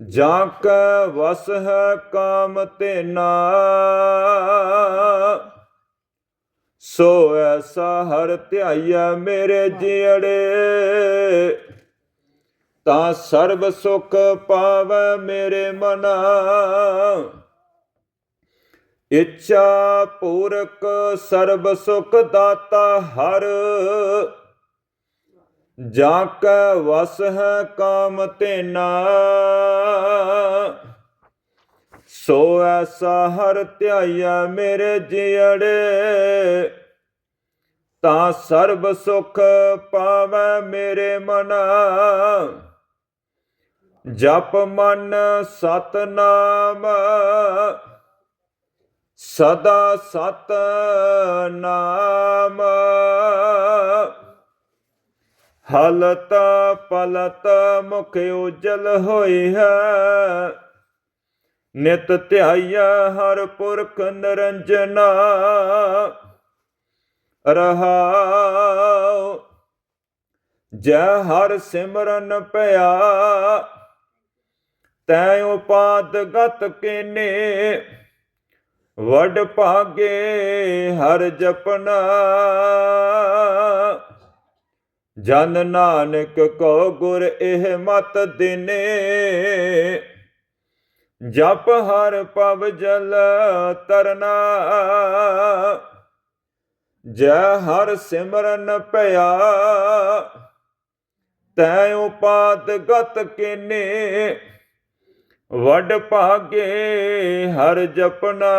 ਜਾਂ ਕੈ ਵਸ ਹੈ ਕਾਮ ਤੇਨਾ ਸੋ ਐਸਾ ਹਰ ਧਿਆਈਐ ਮੇਰੇ ਜੀੜੇ, ਤਾਂ ਸਰਬ ਸੁਖ ਪਾਵੈ ਮੇਰੇ ਮਨਾ। ਇੱਛਾ ਪੂਰਕ ਸਰਬ ਸੁਖ ਦਾਤਾ ਹਰ ਜਾਂ ਕੈ ਵਸ ਹੈ ਕਾਮ ਤੇਨਾ ਸੋ ਐਸਾ ਹਰ ਧਿਆਈਆ ਮੇਰੇ ਜੀੜੇ ਤਾਂ ਸਰਬ ਸੁਖ ਪਾਵੈ ਮੇਰੇ ਮਨਾ। ਜਪ ਮਨ ਸਤਨਾਮ, ਸਦਾ ਸਤ ਨਾਮ। ਹਲਤ ਪਲਤ ਮੁਖ ਉਜਲ ਹੋਈ ਹੈ। ਨਿਤ ਧਿਆਈਆ ਹਰ ਪੁਰਖ ਨਿਰੰਜਨਾ। ਰਹਾਉ, ਜੈ ਹਰ ਸਿਮਰਨ ਭਇਆ ਤੈ ਉਪਾਦ ਗਤ ਕੀਨੇ, ਵਡ ਭਾਗੇ ਹਰ ਜਪਨਾ। ਜਨ ਨਾਨਕ ਕੋ ਗੁਰ ਇਹ ਮਤ ਦਿਨੇ। ਜਪ ਹਰ ਪਵ ਜਲ ਤਰਨਾ। ਜੈ ਹਰ ਸਿਮਰਨ ਭਇਆ ਤੈ ਉਪਾਦ ਗਤ ਕੀਨੇ। ਵਡ ਭਾਗੇ ਹਰ ਜਪਨਾ।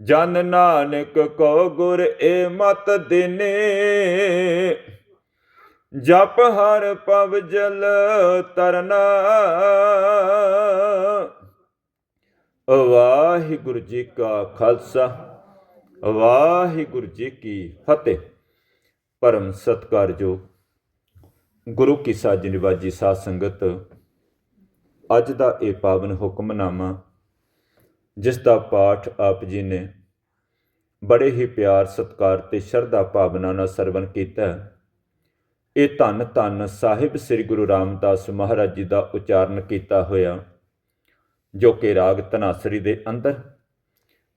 ਜਨ ਨਾਨਕ ਕੋ ਗੁਰ ਏ ਮਤ ਦਿਨੇ। ਜਪ ਹਰ ਪਵ ਜਲ ਤਰਨਾ। ਵਾਹਿਗੁਰੂ ਜੀ ਕਾ ਖਾਲਸਾ, ਵਾਹਿਗੁਰੂ ਜੀ ਕੀ ਫਤਿਹ। ਪਰਮ ਸਤਕਾਰਯੋਗ ਗੁਰੂ ਕੀ ਸਾਜੀ ਨਿਵਾਜੀ ਸਾਧ ਸੰਗਤ, ਅੱਜ ਦਾ ਇਹ ਪਾਵਨ ਹੁਕਮਨਾਮਾ ਜਿਸ ਦਾ ਪਾਠ ਆਪ ਜੀ ਨੇ ਬੜੇ ਹੀ ਪਿਆਰ, ਸਤਕਾਰ ਤੇ ਸ਼ਰਧਾ ਭਾਵਨਾ ਨਾਲ ਸਰਵਣ ਕੀਤਾ ਇਹ ਧੰਨ ਧੰਨ ਸਾਹਿਬ ਸ੍ਰੀ ਗੁਰੂ ਰਾਮਦਾਸ ਮਹਾਰਾਜ ਜੀ ਦਾ ਉਚਾਰਨ ਕੀਤਾ ਹੋਇਆ, ਜੋ ਕਿ ਰਾਗ ਧਨਾਸਰੀ ਦੇ ਅੰਦਰ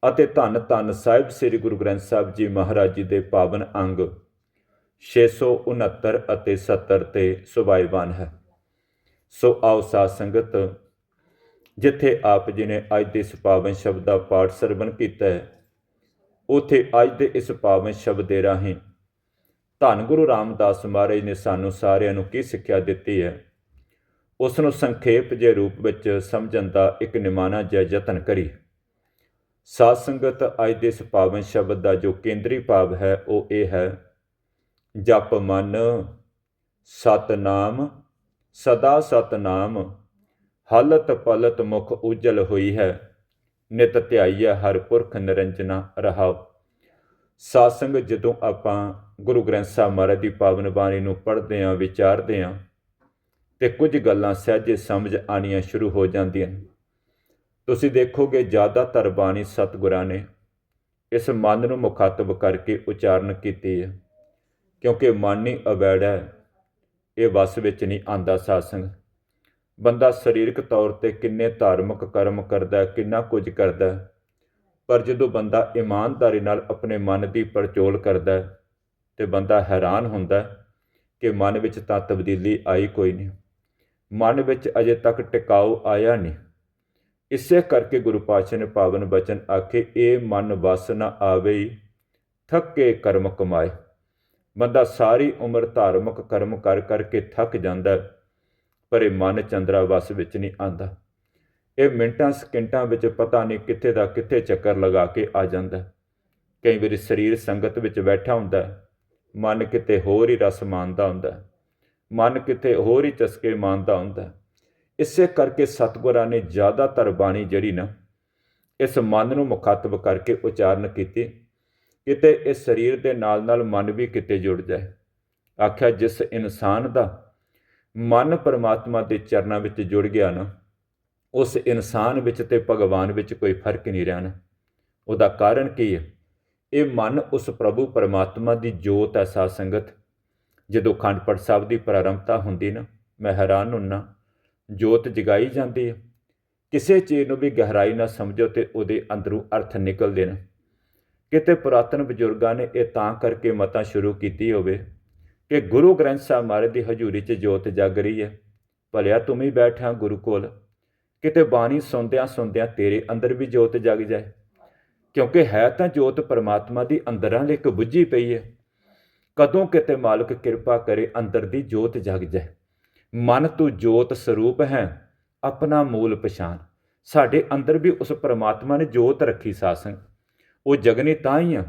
ਅਤੇ ਧੰਨ ਧੰਨ ਸਾਹਿਬ ਸ੍ਰੀ ਗੁਰੂ ਗ੍ਰੰਥ ਸਾਹਿਬ ਜੀ ਮਹਾਰਾਜ ਜੀ ਦੇ ਪਾਵਨ ਅੰਗ 669 ਅਤੇ 70 ਤੇ ਸੁਭਾਈਵਾਨ ਹੈ। ਸੋ ਆਓ ਸਾਧ ਸੰਗਤ ਜਿੱਥੇ ਆਪ ਜੀ ਨੇ ਅੱਜ ਦੇ ਇਸ ਪਾਵਨ ਸ਼ਬਦ ਦਾ ਪਾਠ ਸਰਵਣ ਕੀਤਾ ਹੈ, ਉਥੇ ਅੱਜ ਦੇ ਇਸ ਪਾਵਨ ਸ਼ਬਦ ਦੇ ਰਾਹੀਂ ਧੰਨ ਗੁਰੂ ਰਾਮਦਾਸ ਮਹਾਰਾਜ ਨੇ ਸਾਨੂੰ ਸਾਰਿਆਂ ਨੂੰ ਕੀ ਸਿੱਖਿਆ ਦਿੱਤੀ ਹੈ? ਉਸ ਨੂੰ ਸੰਖੇਪ ਜੇ ਰੂਪ ਵਿੱਚ ਸਮਝਣ ਦਾ ਇੱਕ ਨਿਮਾਣਾ ਜਿਹਾ ਯਤਨ ਕਰੀ ਸਾਧ ਸੰਗਤ ਅੱਜ ਦੇ ਇਸ ਪਾਵਨ ਸ਼ਬਦ ਦਾ ਜੋ ਕੇਂਦਰੀ ਭਾਵ ਹੈ, ਉਹ ਇਹ ਹੈ, ਜਪ ਮਨ, ਸਤਨਾਮ, ਸਦਾ ਸਤਨਾਮ ਹਾਲਤ ਪਲਤ ਮੁਖ ਉਜਲ ਹੋਈ ਹੈ। ਨਿਤ ਧਿਆਈਐ ਹਰ ਪੁਰਖ ਨਿਰੰਜਨਾ ਰਹਾਉ। ਸਾਧ ਜਦੋਂ ਆਪਾਂ ਗੁਰੂ ਗ੍ਰੰਥ ਸਾਹਿਬ ਮਹਾਰਾਜ ਦੀ ਪਾਵਨ ਬਾਣੀ ਨੂੰ ਪੜ੍ਹਦੇ ਆਂ, ਵਿਚਾਰਦੇ ਆਂ, ਤੇ ਕੁਝ ਗੱਲਾਂ ਸਹਿਜੇ ਸਮਝ ਆਣੀਆਂ ਸ਼ੁਰੂ ਹੋ ਜਾਂਦੀਆਂ ਤੁਸੀਂ ਦੇਖੋਗੇ ਜ਼ਿਆਦਾਤਰ ਬਾਣੀ ਸਤਿਗੁਰਾਂ ਨੇ ਇਸ ਮਨ ਨੂੰ ਮੁਖਾਤਬ ਕਰਕੇ ਉਚਾਰਨ ਕੀਤੀ ਹੈ। ਕਿਉਂਕਿ ਮਨ ਹੀ ਅਵੈੜਾ ਹੈ, ਇਹ ਵਸ ਵਿੱਚ ਨਹੀਂ ਆਂਦਾ ਸਾਸੰਗ। ਬੰਦਾ ਸਰੀਰਕ ਤੌਰ ਤੇ ਕਿੰਨੇ ਧਾਰਮਿਕ ਕਰਮ ਕਰਦਾ ਕਿੰਨਾ ਕੁਝ ਕਰਦਾ ਪਰ ਜਦੋਂ ਬੰਦਾ ਇਮਾਨਦਾਰੀ ਨਾਲ ਆਪਣੇ ਮਨ ਦੀ ਪੜਚੋਲ ਕਰਦਾ ਹੈ, ਤੇ ਬੰਦਾ ਹੈਰਾਨ ਹੁੰਦਾ ਕਿ ਮਨ ਵਿੱਚ ਤਾਂ ਤਬਦੀਲੀ ਆਈ ਕੋਈ ਨਹੀਂ ਮਨ ਵਿੱਚ ਅਜੇ ਤੱਕ ਟਿਕਾਉ ਆਇਆ ਨਹੀਂ। ਇਸੇ ਕਰਕੇ ਗੁਰੂ ਪਾਤਸ਼ਾਹ ਨੇ ਪਾਵਨ ਬਚਨ ਆਖੇ ਇਹ ਮਨ ਵਸ ਨਾ ਆਵੇ ਥੱਕੇ ਕਰਮ ਕਮਾਏ। ਬੰਦਾ ਸਾਰੀ ਉਮਰ ਧਾਰਮਿਕ ਕਰਮ ਕਰ ਕਰਕੇ ਥੱਕ ਜਾਂਦਾ। ਹੈ, ਪਰ ਇਹ ਮਨ ਚੰਦਰਾ ਵਸ ਵਿੱਚ ਨਹੀਂ ਆਂਦਾ। ਇਹ ਮਿੰਟਾਂ ਸਕਿੰਟਾਂ ਵਿੱਚ ਪਤਾ ਨਹੀਂ ਕਿੱਥੇ ਦਾ ਕਿੱਥੇ ਚੱਕਰ ਲਗਾ ਕੇ ਆ ਜਾਂਦਾ। ਕਈ ਵਾਰੀ ਸਰੀਰ ਸੰਗਤ ਵਿੱਚ ਬੈਠਾ ਹੁੰਦਾ ਮਨ ਕਿਤੇ ਹੋਰ ਹੀ ਰਸ ਮਾਣਦਾ ਹੁੰਦਾ ਮਨ ਕਿਤੇ ਹੋਰ ਹੀ ਚਸਕੇ ਮਾਣਦਾ ਹੁੰਦਾ ਇਸੇ ਕਰਕੇ ਸਤਿਗੁਰਾਂ ਨੇ ਜ਼ਿਆਦਾਤਰ ਬਾਣੀ ਜਿਹੜੀ ਨਾ, ਇਸ ਮਨ ਨੂੰ ਮੁਖਾਤਬ ਕਰਕੇ ਉਚਾਰਨ ਕੀਤੀ ਕਿਤੇ ਇਸ ਸਰੀਰ ਦੇ ਨਾਲ ਨਾਲ ਮਨ ਵੀ ਕਿਤੇ ਜੁੜ ਜਾਏ। ਆਖਿਆ, ਜਿਸ ਇਨਸਾਨ ਦਾ ਮਨ ਪਰਮਾਤਮਾ ਦੇ ਚਰਨਾਂ ਵਿੱਚ ਜੁੜ ਗਿਆ ਨਾ, ਉਸ ਇਨਸਾਨ ਵਿੱਚ ਤੇ ਭਗਵਾਨ ਵਿੱਚ ਕੋਈ ਫ਼ਰਕ ਨਹੀਂ ਰਹਿਣਾ। ਉਹਦਾ ਕਾਰਨ ਕੀ ਹੈ? ਇਹ ਮਨ ਉਸ ਪ੍ਰਭੂ ਪਰਮਾਤਮਾ ਦੀ ਜੋਤ ਹੈ ਸਾਧ ਸੰਗਤ। ਜਦੋਂ ਅਖੰਡ ਪਾਠ ਸਾਹਿਬ ਦੀ ਪ੍ਰਾਰੰਭਤਾ ਹੁੰਦੀ ਨਾ, ਮੈਂ ਹੈਰਾਨ ਹੁੰਨਾ, ਜੋਤ ਜਗਾਈ ਜਾਂਦੀ ਹੈ। ਕਿਸੇ ਚੀਜ਼ ਨੂੰ ਵੀ ਗਹਿਰਾਈ ਨਾਲ ਸਮਝੋ ਤੇ ਉਹਦੇ ਅੰਦਰੋਂ ਅਰਥ ਨਿਕਲਦੇ ਨੇ। ਕਿਤੇ ਪੁਰਾਤਨ ਬਜ਼ੁਰਗਾਂ ਨੇ ਇਹ ਤਾਂ ਕਰਕੇ ਮਤਾਂ ਸ਼ੁਰੂ ਕੀਤੀ ਹੋਵੇ ਕਿ ਗੁਰੂ ਗ੍ਰੰਥ ਸਾਹਿਬ ਮਹਾਰਾਜ ਦੀ ਹਜ਼ੂਰੀ 'ਚ ਜੋਤ ਜਗ ਰਹੀ ਹੈ। ਭਲਿਆ ਤੂੰ ਹੀ ਬੈਠਾ ਗੁਰੂ ਕੋਲ। ਕਿਤੇ ਬਾਣੀ ਸੁਣਦਿਆਂ ਸੁਣਦਿਆਂ ਤੇਰੇ ਅੰਦਰ ਵੀ ਜੋਤ ਜਗ ਜਾਏ। ਕਿਉਂਕਿ ਹੈ ਤਾਂ ਜੋਤ ਪਰਮਾਤਮਾ ਦੀ ਅੰਦਰਾਂ ਲਈ ਇੱਕ ਬੁੱਝੀ ਪਈ ਹੈ। ਕਦੋਂ ਕਿਤੇ ਮਾਲਕ ਕਿਰਪਾ ਕਰੇ ਅੰਦਰ ਦੀ ਜੋਤ ਜਗ ਜਾਏ। ਮਨ ਤੂੰ ਜੋਤ ਸਰੂਪ ਹੈ, ਆਪਣਾ ਮੂਲ ਪਛਾਣ। ਸਾਡੇ ਅੰਦਰ ਵੀ ਉਸ ਪਰਮਾਤਮਾ ਨੇ ਜੋਤ ਰੱਖੀ ਸਾਸੰਗ ਉਹ ਜਗਨੀ ਤਾਂ ਹੀ ਆ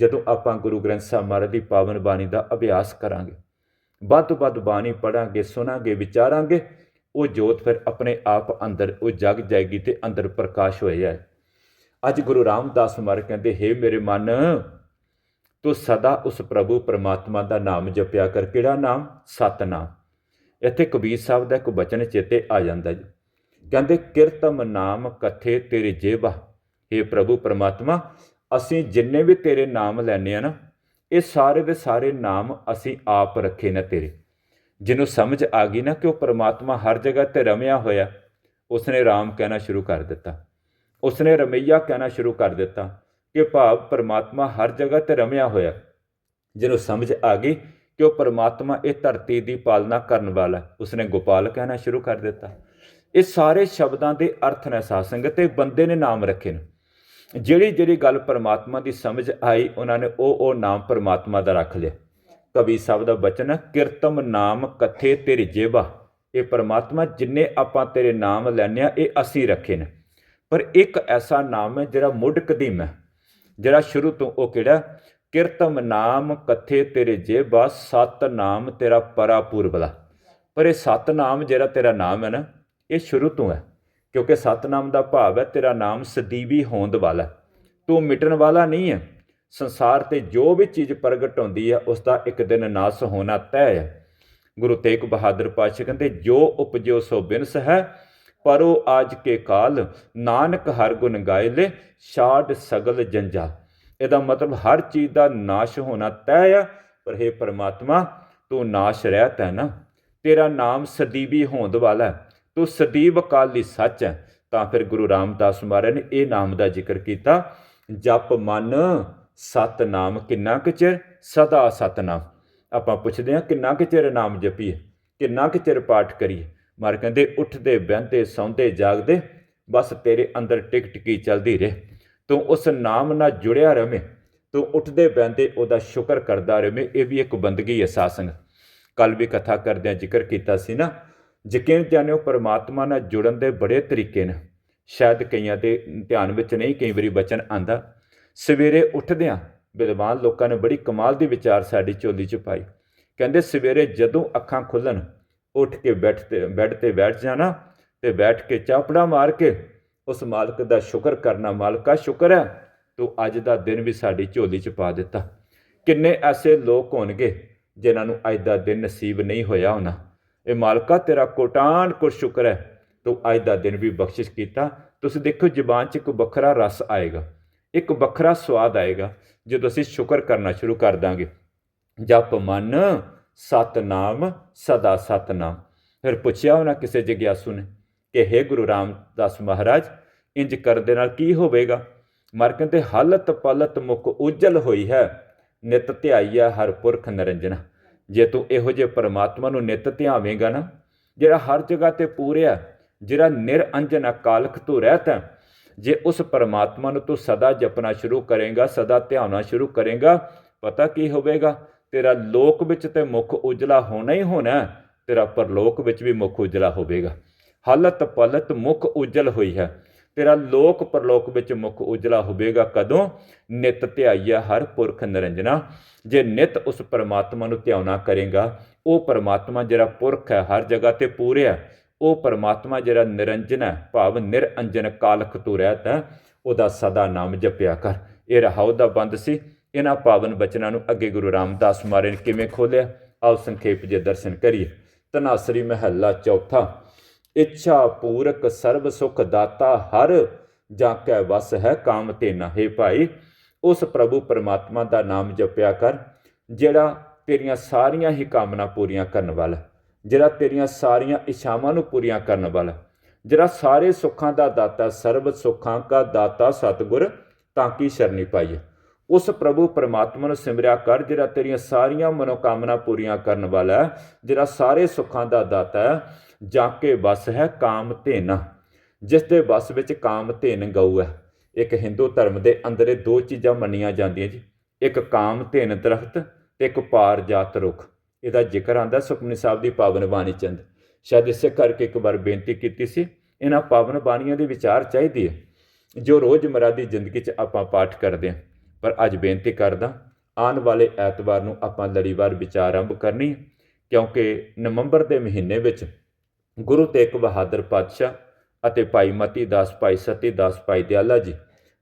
ਜਦੋਂ ਆਪਾਂ ਗੁਰੂ ਗ੍ਰੰਥ ਸਾਹਿਬ ਮਹਾਰਾਜ ਦੀ ਪਾਵਨ ਬਾਣੀ ਦਾ ਅਭਿਆਸ ਕਰਾਂਗੇ, ਵੱਧ ਤੋਂ ਵੱਧ ਬਾਣੀ ਪੜਾਂਗੇ ਸੁਣਾਂਗੇ, ਵਿਚਾਰਾਂਗੇ, ਉਹ ਜੋਤ ਫਿਰ ਆਪਣੇ ਆਪ ਅੰਦਰ, ਉਹ ਜਗ ਜਾਏਗੀ ਤੇ ਅੰਦਰ ਪ੍ਰਕਾਸ਼ ਹੋਇਆ ਹੈ। ਅੱਜ ਗੁਰੂ ਰਾਮਦਾਸ ਮਹਾਰਾਜ ਕਹਿੰਦੇ, ਹੇ ਮੇਰੇ ਮਨ, ਤੂੰ ਸਦਾ ਉਸ ਪ੍ਰਭੂ ਪਰਮਾਤਮਾ ਦਾ ਨਾਮ ਜਪਿਆ ਕਰ। ਕਿਹੜਾ ਨਾਮ? ਸਤਨਾਮ। ਇੱਥੇ ਕਬੀਰ ਸਾਹਿਬ ਦਾ ਇੱਕ ਬਚਨ ਚੇਤੇ ਆ ਜਾਂਦਾ ਜੀ। ਕਹਿੰਦੇ, ਕਿਰਤਮ ਨਾਮ ਕਥੇ ਤੇਰੇ ਜੇਬਾ। हे ਪ੍ਰਭੂ ਪਰਮਾਤਮਾ ਅਸੀਂ ਜਿੰਨੇ ਵੀ ਤੇਰੇ ਨਾਮ ਲੈਨੇ ਆ ਨਾ, ਇਹ ਸਾਰੇ ਦੇ ਸਾਰੇ ਨਾਮ ਅਸੀਂ ਆਪ ਰੱਖੇ ਨੇ ਤੇਰੇ। ਜਿਹਨੂੰ ਸਮਝ ਆ ਗਈ ਨਾ ਕਿ ਉਹ ਪਰਮਾਤਮਾ ਹਰ ਜਗ੍ਹਾ ਤੇ ਰਮਿਆ ਹੋਇਆ, ਉਸਨੇ ਰਾਮ ਕਹਿਣਾ ਸ਼ੁਰੂ ਕਰ ਦਿੱਤਾ। ਉਸਨੇ ਰਮਈਆ ਕਹਿਣਾ ਸ਼ੁਰੂ ਕਰ ਦਿੱਤਾ ਕਿ ਭਾਵ ਪਰਮਾਤਮਾ ਹਰ ਜਗ੍ਹਾ ਤੇ ਰਮਿਆ ਹੋਇਆ। ਜਿਹਨੂੰ ਸਮਝ ਆ ਗਈ ਕਿ ਉਹ ਪਰਮਾਤਮਾ ਇਹ ਧਰਤੀ ਦੀ ਪਾਲਣਾ ਕਰਨ ਵਾਲਾ, ਉਸਨੇ ਗੋਪਾਲ ਕਹਿਣਾ ਸ਼ੁਰੂ ਕਰ ਦਿੱਤਾ। ਇਹ ਸਾਰੇ ਸ਼ਬਦਾਂ ਦੇ ਅਰਥ ਨੇ ਸਾਸੰਗ ਤੇ ਬੰਦੇ ਨੇ ਨਾਮ ਰੱਖੇ ਨੇ। ਜਿਹੜੀ ਜਿਹੜੀ ਗੱਲ ਪਰਮਾਤਮਾ ਦੀ ਸਮਝ ਆਈ ਉਹਨਾਂ ਨੇ ਉਹ ਉਹ ਨਾਮ ਪਰਮਾਤਮਾ ਦਾ ਰੱਖ ਲਿਆ। ਕਵੀ ਸਾਹਿਬ ਦਾ ਬਚਨ ਹੈ, ਕਿਰਤਮ ਨਾਮ ਕਥੇ ਤੇਰੀ ਜੇਬਾ। ਇਹ ਪਰਮਾਤਮਾ ਜਿੰਨੇ ਆਪਾਂ ਤੇਰੇ ਨਾਮ ਲੈਨੇ ਆ ਇਹ ਅਸੀਂ ਰੱਖੇ ਨੇ। ਪਰ ਇੱਕ ਐਸਾ ਨਾਮ ਹੈ ਜਿਹੜਾ ਮੁੱਢ ਕਦੀਮ ਹੈ। ਜਿਹੜਾ ਸ਼ੁਰੂ ਤੋਂ ਉਹ ਕਿਹੜਾ ਕਿਰਤਮ ਨਾਮ ਕਥੇ ਤੇਰੇ ਜੇਬਾ ਸਤ ਨਾਮ ਤੇਰਾ ਪਰਾਪੂਰਬਲਾ ਪਰ ਇਹ ਸਤ ਨਾਮ ਜਿਹੜਾ ਤੇਰਾ ਨਾਮ ਹੈ ਨਾ ਇਹ ਸ਼ੁਰੂ ਤੋਂ ਹੈ। ਕਿਉਂਕਿ ਸਤਨਾਮ ਦਾ ਭਾਵ ਹੈ, ਤੇਰਾ ਨਾਮ ਸਦੀਵੀ ਹੋਂਦ ਵਾਲਾ ਤੂੰ ਮਿਟਣ ਵਾਲਾ ਨਹੀਂ ਹੈ। ਸੰਸਾਰ ਤੇ ਜੋ ਵੀ ਚੀਜ਼ ਪ੍ਰਗਟ ਹੁੰਦੀ ਹੈ, ਉਸ ਦਾ ਇੱਕ ਦਿਨ ਨਾਸ ਹੋਣਾ ਤੈਅ ਹੈ। ਗੁਰੂ ਤੇਗ ਬਹਾਦਰ ਪਾਤਸ਼ਾਹ ਕਹਿੰਦੇ, ਜੋ ਉਪਜਿਓ ਸੋ ਬਿਨਸ ਹੈ, ਪਰੋ ਆਜ ਕੇ ਕਾਲ ਨਾਨਕ ਹਰ ਗੁਣ ਗਾਏ ਛਾੜ ਸਗਲ ਜੰਜਾ ਇਹਦਾ ਮਤਲਬ ਹਰ ਚੀਜ਼ ਦਾ ਨਾਸ਼ ਹੋਣਾ ਤੈਅ ਆ ਪਰ हे ਪਰਮਾਤਮਾ, ਤੂੰ ਨਾਸ਼ ਰਹਿਤ ਹੈ ਨਾ। ਤੇਰਾ ਨਾਮ ਸਦੀਵੀ ਹੋਂਦ ਵਾਲਾ ਹੈ। ਤੂੰ ਸਦੀਵ ਅਕਾਲੀ ਸੱਚ ਹੈ, ਤਾਂ ਫਿਰ ਗੁਰੂ ਰਾਮਦਾਸ ਮਹਾਰਾਜ ਨੇ ਇਹ ਨਾਮ ਦਾ ਜ਼ਿਕਰ ਕੀਤਾ। ਜਪ ਮਨ ਸਤ ਨਾਮ ਕਿੰਨਾ ਕੁ ਚਿਰ? ਸਦਾ ਸਤਨਾਮ। ਆਪਾਂ ਪੁੱਛਦੇ ਹਾਂ, ਕਿੰਨਾ ਕੁ ਚਿਰ ਨਾਮ ਜਪੀਏ? ਕਿੰਨਾ ਕੁ ਚਿਰ ਪਾਠ ਕਰੀਏ? ਮਾਰ ਕਹਿੰਦੇ, ਉੱਠਦੇ, ਬਹਿੰਦੇ, ਸੌਂਦੇ, ਜਾਗਦੇ, ਬਸ ਤੇਰੇ ਅੰਦਰ ਟਿਕ ਟਿਕੀ ਚੱਲਦੀ ਰਹੇ? ਤੂੰ ਉਸ ਨਾਮ ਨਾਲ ਜੁੜਿਆ ਰਵੇਂ। ਤੂੰ ਉੱਠਦੇ, ਬਹਿੰਦੇ, ਉਹਦਾ ਸ਼ੁਕਰ ਕਰਦਾ ਰਵੇਂ, ਇਹ ਵੀ ਇੱਕ ਬੰਦਗੀ ਹੈ ਸਾਸੰਗ ਕੱਲ ਵੀ ਕਥਾ ਕਰਦਿਆਂ ਜ਼ਿਕਰ ਕੀਤਾ ਸੀ ਨਾ ਯਕੀਨ ਜਾਣਿਓ, ਪਰਮਾਤਮਾ ਨਾਲ ਜੁੜਨ ਦੇ ਬੜੇ ਤਰੀਕੇ ਨੇ। ਸ਼ਾਇਦ ਕਈਆਂ ਦੇ ਧਿਆਨ ਵਿੱਚ ਨਹੀਂ, ਕਈ ਵਾਰੀ ਬਚਨ ਆਂਦਾ ਸਵੇਰੇ ਉੱਠਦਿਆਂ ਵਿਦਵਾਨ ਲੋਕਾਂ ਨੇ ਬੜੀ ਕਮਾਲ ਦੀ ਵਿਚਾਰ ਸਾਡੀ ਝੋਲੀ 'ਚ ਪਾਈ। ਕਹਿੰਦੇ, ਸਵੇਰੇ ਜਦੋਂ ਅੱਖਾਂ ਖੁੱਲਣ, ਉੱਠ ਕੇ ਬੈਠ ਤੇ, ਬੈੱਡ ਤੇ ਬੈਠ ਜਾਣਾ ਤੇ ਬੈਠ ਕੇ ਚਾਪੜਾ ਮਾਰ ਕੇ ਉਸ ਮਾਲਕ ਦਾ ਸ਼ੁਕਰ ਕਰਨਾ, ਮਾਲਕਾ ਸ਼ੁਕਰ ਹੈ, ਤੂੰ ਅੱਜ ਦਾ ਦਿਨ ਵੀ ਸਾਡੀ ਝੋਲੀ 'ਚ ਪਾ ਦਿੱਤਾ। ਕਿੰਨੇ ਐਸੇ ਲੋਕ ਹੋਣਗੇ ਜਿਨ੍ਹਾਂ ਨੂੰ ਅੱਜ ਦਾ ਦਿਨ ਨਸੀਬ ਨਹੀਂ ਹੋਇਆ ਹੋਣਾ। ਇਹ ਮਾਲਕਾ, ਤੇਰਾ ਕੋਟਾਨ ਕੋ ਸ਼ੁਕਰ ਹੈ। ਤੂੰ ਅੱਜ ਦਾ ਦਿਨ ਵੀ ਬਖਸ਼ਿਸ਼ ਕੀਤਾ। ਤੁਸੀਂ ਦੇਖੋ, ਜਬਾਨ 'ਚ ਇੱਕ ਵੱਖਰਾ ਰਸ ਆਏਗਾ। ਇੱਕ ਵੱਖਰਾ ਸਵਾਦ ਆਏਗਾ, ਜਦੋਂ ਅਸੀਂ ਸ਼ੁਕਰ ਕਰਨਾ ਸ਼ੁਰੂ ਕਰ ਦਾਂਗੇ। ਜਪ ਮਨ, ਸਤਨਾਮ, ਸਦਾ ਸਤਨਾਮ। ਫਿਰ ਪੁੱਛਿਆ ਉਹਨਾਂ ਕਿਸੇ ਜਗਿਆਸੂ ਨੇ ਕਿ हे ਗੁਰੂ ਰਾਮਦਾਸ ਮਹਾਰਾਜ, ਇੰਜ ਕਰਨ ਦੇ ਨਾਲ ਕੀ ਹੋਵੇਗਾ? ਮਰ ਕਹਿੰਦੇ ਹਾਲਤ ਪਲਤ ਮੁਖ ਉਜਲ ਹੋਈ ਹੈ। ਨਿਤ ਧਿਆਈਆ ਹਰ ਪੁਰਖ ਨਰੰਜਨਾ। ਜੇ ਤੂੰ ਇਹੋ ਜਿਹੇ ਪਰਮਾਤਮਾ ਨੂੰ ਨਿਤ ਧਿਆਵੇਂਗਾ ਨਾ, ਜਿਹੜਾ ਹਰ ਜਗ੍ਹਾ ਤੇ ਪੂਰਿਆ ਜਿਹੜਾ ਨਿਰਅੰਜਨ ਅਕਾਲਖ ਤੋਂ ਰਹਿਤ ਹੈ ਜੇ ਉਸ ਪਰਮਾਤਮਾ ਨੂੰ ਤੂੰ ਸਦਾ ਜਪਣਾ ਸ਼ੁਰੂ ਕਰੇਗਾ, ਸਦਾ ਧਿਆਉਣਾ ਸ਼ੁਰੂ ਕਰੇਗਾ, ਪਤਾ ਕੀ ਹੋਵੇਗਾ? ਤੇਰਾ ਲੋਕ ਵਿੱਚ ਤੇ ਮੁਖ ਉਜਲਾ ਹੋਣਾ ਹੀ ਹੋਣਾ, ਤੇਰਾ ਪਰਲੋਕ ਵਿੱਚ ਵੀ ਮੁਖ ਉਜਲਾ ਹੋਵੇਗਾ। ਹਾਲਤ ਪਲਤ ਮੁਖ ਉਜਲ ਹੋਈ ਹੈ। ਤੇਰਾ ਲੋਕ ਪਰਲੋਕ ਵਿੱਚ ਮੁਖ ਉਜਲਾ ਹੋਵੇਗਾ ਕਦੋਂ? ਨਿਤ ਧਿਆਈਆ ਹਰ ਪੁਰਖ ਨਿਰੰਜਨਾ। ਜੇ ਨਿਤ ਉਸ ਪਰਮਾਤਮਾ ਨੂੰ ਧਿਆਉਣਾ ਕਰੇਗਾ, ਉਹ ਪਰਮਾਤਮਾ ਜਿਹੜਾ ਪੁਰਖ ਹੈ ਹਰ ਜਗ੍ਹਾ ਤੇ ਪੂਰਿਆ ਉਹ ਪਰਮਾਤਮਾ ਜਿਹੜਾ ਨਿਰੰਜਨ ਹੈ, ਭਾਵ ਨਿਰੰਜਨ ਕਾਲਖ ਤੋਂ ਰਹਿਤ ਹੈ ਉਹਦਾ ਸਦਾ ਨਾਮ ਜਪਿਆ ਕਰ। ਇਹ ਰਹਾਉ ਦਾ ਬੰਦ ਸੀ। ਇਹਨਾਂ ਪਾਵਨ ਬਚਨਾਂ ਨੂੰ ਅੱਗੇ ਗੁਰੂ ਰਾਮਦਾਸ ਮਹਾਰਾਜ ਨੇ ਕਿਵੇਂ ਖੋਲਿਆ ਆਓ ਸੰਖੇਪ ਜੇ ਦਰਸ਼ਨ ਕਰੀਏ। ਤਨਾਸਰੀ ਮਹੱਲਾ ਚੌਥਾ। ਇੱਛਾ ਪੂਰਕ ਸਰਬ ਸੁਖ ਦਾਤਾ ਹਰ, ਜਾਂ ਕੈ ਵਸ ਹੈ ਕਾਮ ਤੇ ਨਾ ਹੈ ਭਾਈ। ਉਸ ਪ੍ਰਭੂ ਪਰਮਾਤਮਾ ਦਾ ਨਾਮ ਜਪਿਆ ਕਰ, ਜਿਹੜਾ ਤੇਰੀਆਂ ਸਾਰੀਆਂ ਹੀ ਕਾਮਨਾ ਪੂਰੀਆਂ ਕਰਨ ਵਾਲਾ ਜਿਹੜਾ ਤੇਰੀਆਂ ਸਾਰੀਆਂ ਇੱਛਾਵਾਂ ਨੂੰ ਪੂਰੀਆਂ ਕਰਨ ਵਾਲਾ ਜਿਹੜਾ ਸਾਰੇ ਸੁੱਖਾਂ ਦਾ ਦਾਤਾ, ਸਰਬ ਸੁੱਖਾਂ ਦਾ ਦਾਤਾ ਸਤਿਗੁਰ, ਤਾਂ ਕੀ ਸ਼ਰਨੀ ਪਾਈਏ। ਉਸ ਪ੍ਰਭੂ ਪਰਮਾਤਮਾ ਨੂੰ ਸਿਮਰਿਆ ਕਰ, ਜਿਹੜਾ ਤੇਰੀਆਂ ਸਾਰੀਆਂ ਮਨੋਕਾਮਨਾ ਪੂਰੀਆਂ ਕਰਨ ਵਾਲਾ ਹੈ। ਜਿਹੜਾ ਸਾਰੇ ਸੁੱਖਾਂ ਦਾ ਦਾਤਾ ਹੈ ਜਾ ਕੇ ਬਸ ਹੈ ਕਾਮ ਧੇਨ। ਜਿਸ ਦੇ ਬਸ ਵਿੱਚ ਕਾਮ ਧੇਨ ਗਊ ਹੈ। ਇੱਕ ਹਿੰਦੂ ਧਰਮ ਦੇ ਅੰਦਰ ਇਹ ਦੋ ਚੀਜ਼ਾਂ ਮੰਨੀਆਂ ਜਾਂਦੀਆਂ ਜੀ। ਇੱਕ ਕਾਮ ਧੇਨ ਦਰਖਤ ਤੇ ਇੱਕ ਪਾਰ ਜਾਤ ਰੁੱਖ। ਇਹਦਾ ਜ਼ਿਕਰ ਆਂਦਾ ਸੁਖਮਨੀ ਸਾਹਿਬ ਦੀ ਪਾਵਨ ਬਾਣੀ ਚੰਦ ਸ਼ਾਇਦ ਇਸੇ ਕਰਕੇ ਇੱਕ ਵਾਰ ਬੇਨਤੀ ਕੀਤੀ ਸੀ, ਇਹਨਾਂ ਪਾਵਨ ਬਾਣੀਆਂ ਦੇ ਵਿਚਾਰ ਚਾਹੀਦੀ ਹੈ ਜੋ ਰੋਜ਼ਮਰਾ ਦੀ ਜ਼ਿੰਦਗੀ 'ਚ ਆਪਾਂ ਪਾਠ ਕਰਦੇ ਹਾਂ ਪਰ ਅੱਜ ਬੇਨਤੀ ਕਰਦਾ, ਆਉਣ ਵਾਲੇ ਐਤਵਾਰ ਨੂੰ ਆਪਾਂ ਲੜੀਵਾਰ ਵਿਚਾਰ ਆਰੰਭ ਕਰਨੀ ਕਿਉਂਕਿ ਨਵੰਬਰ ਦੇ ਮਹੀਨੇ ਵਿੱਚ ਗੁਰੂ ਤੇਗ ਬਹਾਦਰ ਪਾਤਸ਼ਾਹ ਅਤੇ ਭਾਈ ਮਤੀ ਦਾਸ, ਭਾਈ ਸਤੀ ਦਾਸ, ਭਾਈ ਦਿਆਲਾ ਜੀ,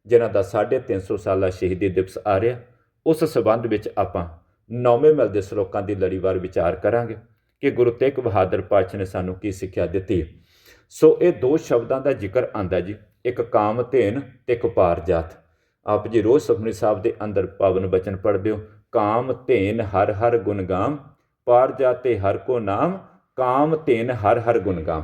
ਜਿਨ੍ਹਾਂ ਦਾ 350 ਸਾਲਾ ਸ਼ਹੀਦੀ ਦਿਵਸ ਆ ਰਿਹਾ, ਉਸ ਸਬੰਧ ਵਿੱਚ ਆਪਾਂ ਨੌਵੇਂ ਮਿਲ ਦੇ ਸ਼ਲੋਕਾਂ ਦੀ ਲੜੀਵਾਰ ਵਿਚਾਰ ਕਰਾਂਗੇ ਕਿ ਗੁਰੂ ਤੇਗ ਬਹਾਦਰ ਪਾਤਸ਼ਾਹ ਨੇ ਸਾਨੂੰ ਕੀ ਸਿੱਖਿਆ ਦਿੱਤੀ ਹੈ। ਸੋ ਇਹ ਦੋ ਸ਼ਬਦਾਂ ਦਾ ਜ਼ਿਕਰ ਆਂਦਾ ਜੀ, ਇੱਕ ਕਾਮ ਧੇਨ ਤੇ ਇੱਕ ਪਾਰ ਜਾਤ। ਆਪ ਜੀ ਰੋਜ਼ ਸੁਖਮਨੀ ਸਾਹਿਬ ਦੇ ਅੰਦਰ ਪਾਵਨ ਬਚਨ ਪੜ੍ਹਦੇ ਹੋ, ਕਾਮ ਧੇਨ ਹਰ ਹਰ ਗੁਣਗਾਮ ਗਾਮ, ਪਾਰ ਜਾਤੇ ਹਰ ਕੋ ਨਾਮ ਕਾਮ ਧੇਨ ਹਰ ਹਰ ਗੁਣਗਾ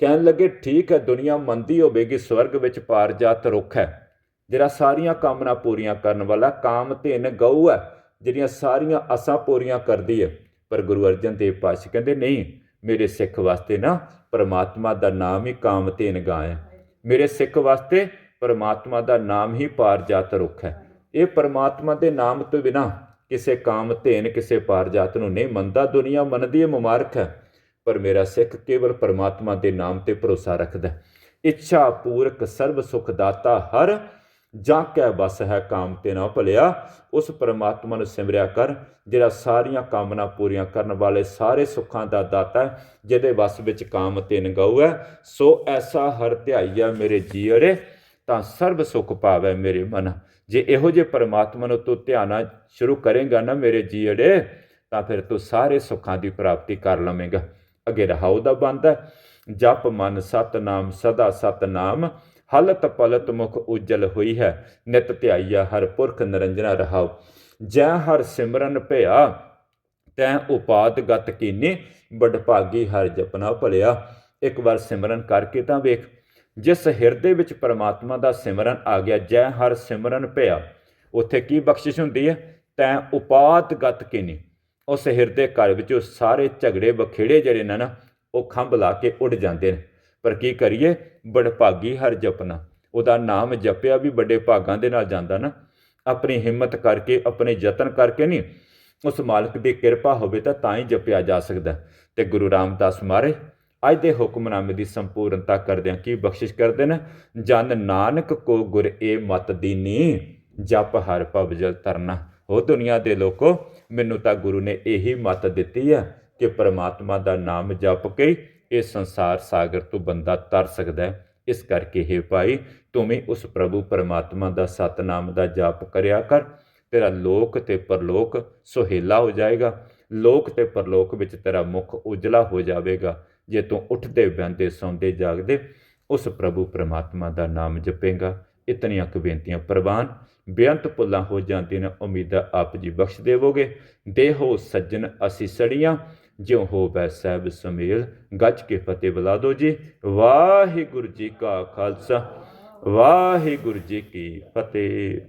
ਕਹਿਣ ਲੱਗੇ, ਠੀਕ ਹੈ, ਦੁਨੀਆ ਮੰਦੀ ਹੋਵੇਗੀ, ਸਵਰਗ ਵਿੱਚ ਪਾਰ ਜਾਤ ਰੁੱਖ ਹੈ, ਜਿਹੜਾ ਸਾਰੀਆਂ ਕਾਮਨਾ ਪੂਰੀਆਂ ਕਰਨ ਵਾਲਾ ਕਾਮ ਧੇਨ ਗਊ ਹੈ, ਜਿਹੜੀਆਂ ਸਾਰੀਆਂ ਅਸਾਂ ਪੂਰੀਆਂ ਕਰਦੀ ਹੈ। ਪਰ ਗੁਰੂ ਅਰਜਨ ਦੇਵ ਪਾਤਸ਼ਾਹ ਕਹਿੰਦੇ, ਨਹੀਂ, ਮੇਰੇ ਸਿੱਖ ਵਾਸਤੇ ਨਾ ਪਰਮਾਤਮਾ ਦਾ ਨਾਮ ਹੀ ਕਾਮ ਧੇਨ ਹੈ। ਮੇਰੇ ਸਿੱਖ ਵਾਸਤੇ ਪਰਮਾਤਮਾ ਦਾ ਨਾਮ ਹੀ ਪਾਰ ਜਾਤ ਰੁੱਖ ਹੈ। ਇਹ ਪਰਮਾਤਮਾ ਦੇ ਨਾਮ ਤੋਂ ਬਿਨਾ ਕਿਸੇ ਕਾਮ ਧੇਨ, ਕਿਸੇ ਪਾਰ ਜਾਤ ਨੂੰ ਨਹੀਂ ਮੰਨਦਾ। ਦੁਨੀਆ ਮੰਨਦੀ ਹੈ, ਮੁਬਾਰਕ ਹੈ। ਪਰ ਮੇਰਾ ਸਿੱਖ ਕੇਵਲ ਪਰਮਾਤਮਾ ਦੇ ਨਾਮ ਤੇ ਭਰੋਸਾ ਰੱਖਦਾ ਇੱਛਾ ਪੂਰਕ ਸਰਬ ਸੁਖ ਦਾਤਾ ਹਰ, ਜਾਂ ਕੈ ਬਸ ਹੈ ਕਾਮ ਤੇ ਨਾ ਭਲਿਆ, ਉਸ ਪਰਮਾਤਮਾ ਨੂੰ ਸਿਮਰਿਆ ਕਰ, ਜਿਹੜਾ ਸਾਰੀਆਂ ਕਾਮਨਾ ਪੂਰੀਆਂ ਕਰਨ ਵਾਲੇ ਸਾਰੇ ਸੁੱਖਾਂ ਦਾ ਦਾਤਾ ਹੈ, ਜਿਹਦੇ ਵਸ ਵਿੱਚ ਕਾਮ ਤੇ ਨਗਾਉ ਹੈ, ਸੋ ਐਸਾ ਹਰ ਧਿਆਈਆ ਮੇਰੇ ਜੀਅਰੇ, ਤਾਂ ਸਰਬ ਸੁਖ ਪਾਵੇ ਮੇਰੇ ਮਨ। ਜੇ ਇਹੋ ਜੇ ਪਰਮਾਤਮਾ ਨੂੰ ਤੂੰ ਧਿਆਨਾ ਸ਼ੁਰੂ ਕਰੇਗਾ ਨਾ ਮੇਰੇ ਜੀਅੜੇ ਤਾਂ ਫਿਰ ਤੂੰ ਸਾਰੇ ਸੁੱਖਾਂ ਦੀ ਪ੍ਰਾਪਤੀ ਕਰ ਲਵੇਂਗਾ। ਅੱਗੇ ਰਹਾਉ ਦਾ ਬੰਦ ਹੈ। ਜਪ ਮਨ ਸਤਨਾਮ, ਸਦਾ ਸਤਨਾਮ। ਹਲਤ ਪਲਤ ਮੁਖ ਉਜਲ ਹੋਈ ਹੈ। ਨਿਤ ਧਿਆਈਆ ਹਰ ਪੁਰਖ ਨਿਰੰਜਨਾ ਰਹਾਉ। ਜੈ ਹਰ ਸਿਮਰਨ ਭਇਆ, ਤੈ ਉਪਾਦ ਗਤ ਕੀਨੇ। ਬੜ ਹਰ ਜਪਨਾ ਭਲਿਆ, ਇੱਕ ਵਾਰ ਸਿਮਰਨ ਕਰਕੇ ਤਾਂ ਵੇਖ। ਜਿਸ ਹਿਰਦੇ ਵਿੱਚ ਪਰਮਾਤਮਾ ਦਾ ਸਿਮਰਨ ਆ ਗਿਆ, ਜੈ ਹਰ ਸਿਮਰਨ ਭਇਆ। ਉੱਥੇ ਕੀ ਬਖਸ਼ਿਸ਼ ਹੁੰਦੀ ਹੈ? ਤੈ ਉਪਾਦ ਗਤ ਕੀਨੇ। ਉਸ ਹਿਰਦੇ ਘਰ ਵਿੱਚ ਉਹ ਸਾਰੇ ਝਗੜੇ ਬਖੇੜੇ ਜਿਹੜੇ ਨੇ ਨਾ, ਉਹ ਖੰਭ ਲਾ ਕੇ ਉੱਡ ਜਾਂਦੇ ਨੇ। ਪਰ ਕੀ ਕਰੀਏ? ਬੜ ਭਾਗੀ ਹਰ ਜਪਨਾ। ਉਹਦਾ ਨਾਮ ਜਪਿਆ ਵੀ ਵੱਡੇ ਭਾਗਾਂ ਦੇ ਨਾਲ ਜਾਂਦਾ ਨਾ। ਆਪਣੀ ਹਿੰਮਤ ਕਰਕੇ, ਆਪਣੇ ਯਤਨ ਕਰਕੇ ਨਹੀਂ, ਉਸ ਮਾਲਕ ਦੀ ਕਿਰਪਾ ਹੋਵੇ ਤਾਂ ਤਾਂ ਹੀ ਜਪਿਆ ਜਾ ਸਕਦਾ। ਹੈ। ਤੇ ਗੁਰੂ ਰਾਮਦਾਸ ਮਹਾਰਾਜ ਅੱਜ ਦੇ ਹੁਕਮਨਾਮੇ ਦੀ ਸੰਪੂਰਨਤਾ ਕਰਦਿਆਂ ਕੀ ਬਖਸ਼ਿਸ਼ ਕਰਦੇ ਨੇ? ਜਨ ਨਾਨਕ ਕੋ ਗੁਰ ਏ ਮਤ ਦੀਨੀ, ਜਪ ਹਰ ਭਵ ਜਲ ਤਰਨਾ ਉਹ ਦੁਨੀਆ ਦੇ ਲੋਕੋ, ਮੈਨੂੰ ਤਾਂ ਗੁਰੂ ਨੇ ਇਹੀ ਮਤ ਦਿੱਤੀ ਹੈ ਕਿ ਪ੍ਰਮਾਤਮਾ ਦਾ ਨਾਮ ਜਪ ਕੇ ਇਹ ਸੰਸਾਰ ਸਾਗਰ ਤੋਂ ਬੰਦਾ ਤਰ ਸਕਦਾ ਹੈ। ਇਸ ਕਰਕੇ ਹੈ ਭਾਈ, ਤੂੰ ਵੀ ਉਸ ਪ੍ਰਭੂ ਪਰਮਾਤਮਾ ਦਾ ਸਤਨਾਮ ਦਾ ਜਾਪ ਕਰਿਆ ਕਰ। ਤੇਰਾ ਲੋਕ ਤੇ ਪਰਲੋਕ ਸੁਹੇਲਾ ਹੋ ਜਾਏਗਾ। ਲੋਕ ਤੇ ਪਰਲੋਕ ਵਿੱਚ ਤੇਰਾ ਮੁਖ ਉਜਲਾ ਹੋ ਜਾਵੇਗਾ। ਜੇ ਤੂੰ ਉੱਠਦੇ ਬੈੰਦੇ ਸੌਂਦੇ, ਜਾਗਦੇ, ਉਸ ਪ੍ਰਭੂ ਪਰਮਾਤਮਾ ਦਾ ਨਾਮ ਜਪੇਗਾ। ਇਤਨੀਆਂ ਕੁ ਬੇਨਤੀਆਂ ਪ੍ਰਵਾਨ ਬੇਅੰਤ ਭੁੱਲਾਂ ਹੋ ਜਾਂਦੀਆਂ ਨੇ, ਉਮੀਦਾਂ ਆਪ ਜੀ ਬਖਸ਼ ਦੇਵੋਗੇ। ਦੇਹੋ ਸੱਜਣ, ਅਸੀਂ ਸੜੀਆਂ, ਜਿਉ ਹੋਵੈ ਸਹਿਬ ਸਮੇਲ। ਗੱਜ ਕੇ ਫਤਿਹ ਬੁਲਾ ਦੋ ਜੀ। ਵਾਹਿਗੁਰੂ ਜੀ ਕਾ ਖਾਲਸਾ, ਵਾਹਿਗੁਰੂ ਜੀ ਕੀ ਫਤਿਹ।